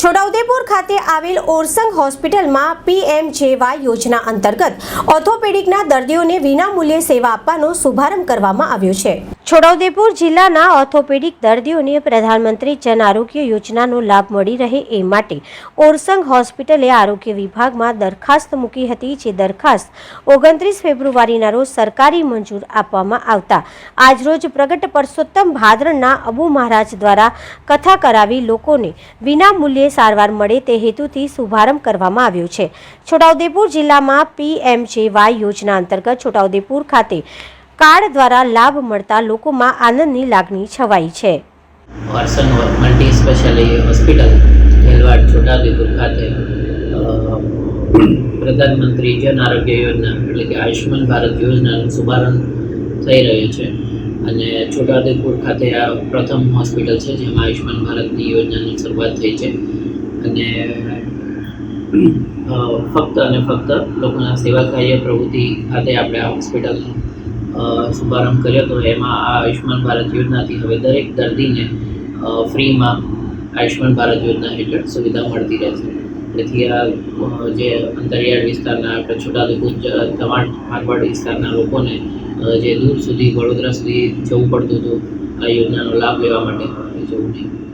છોટાઉદેપુર ખાતે આવેલ ઓરસંગ હોસ્પિટલમાં પીએમજેવાય યોજના અંતર્ગત ઓર્થોપેડિકના દર્દીઓને વિનામૂલ્યે સેવા આપવાનો શુભારંભ કરવામાં આવ્યો છે. છોટાઉદેપુર જિલ્લાના ઓર્થોપેડિક દર્દીઓને પ્રધાનમંત્રી જન આરોગ્ય યોજનાનો લાભ મળી રહે એ માટે ઓરસંગ હોસ્પિટલે આરોગ્ય વિભાગમાં દરખાસ્ત મૂકી હતી, જે દરખાસ્ત ઓગણત્રીસ ફેબ્રુઆરીના રોજ સરકારી મંજૂર આપવામાં આવતા. આજરોજ પ્રગટ પરસોત્તમ ભાદરણના અબુ મહારાજ દ્વારા કથા કરાવી લોકોને વિના મૂલ્યે સારવાર મળે તે હેતુથી શુભારંભ કરવામાં આવ્યો છે. છોટાઉદેપુર જિલ્લામાં પીએમજેવાય યોજના અંતર્ગત છોટાઉદેપુર ખાતે કાર્ડ દ્વારા લાભ મળતા લોકોમાં આનંદની લાગણી છવાઈ છે. વારસન મલ્ટી સ્પેશિયાલિટી હોસ્પિટલ ખેલવાડ છોટાઉદેપુર ખાતે પ્રધાનમંત્રી જન આરોગ્ય યોજના એટલે કે આયુષ્યમાન ભારત યોજનાનો શુભારંભ થઈ રહ્યો છે. અને છોટાઉદેપુર ખાતે આ પ્રથમ હોસ્પિટલ છે જેમાં આયુષ્યમાન ભારતની યોજનાની શરૂઆત થઈ છે. અને ફક્ત અને ફક્ત લોકોના સેવા કાર્ય પ્રવૃત્તિ ખાતે આપણે આ હોસ્પિટલનો અ, શુભારંભ કર્યો હતો. એમાં આ આયુષ્યમાન ભારત યોજનાથી હવે દરેક દર્દીને ફ્રીમાં આયુષ્યમાન ભારત યોજના હેઠળ સુવિધા મળતી રહેશે તેથી આ જે અંતરિયાળ વિસ્તારના આપણે છોટાઉદેપુર તમાટ મારવાડ વિસ્તારના લોકોને જે દૂર સુધી, વડોદરા સુધી જવું પડતું હતું, આ યોજનાનો લાભ લેવા માટે જવું નહીં.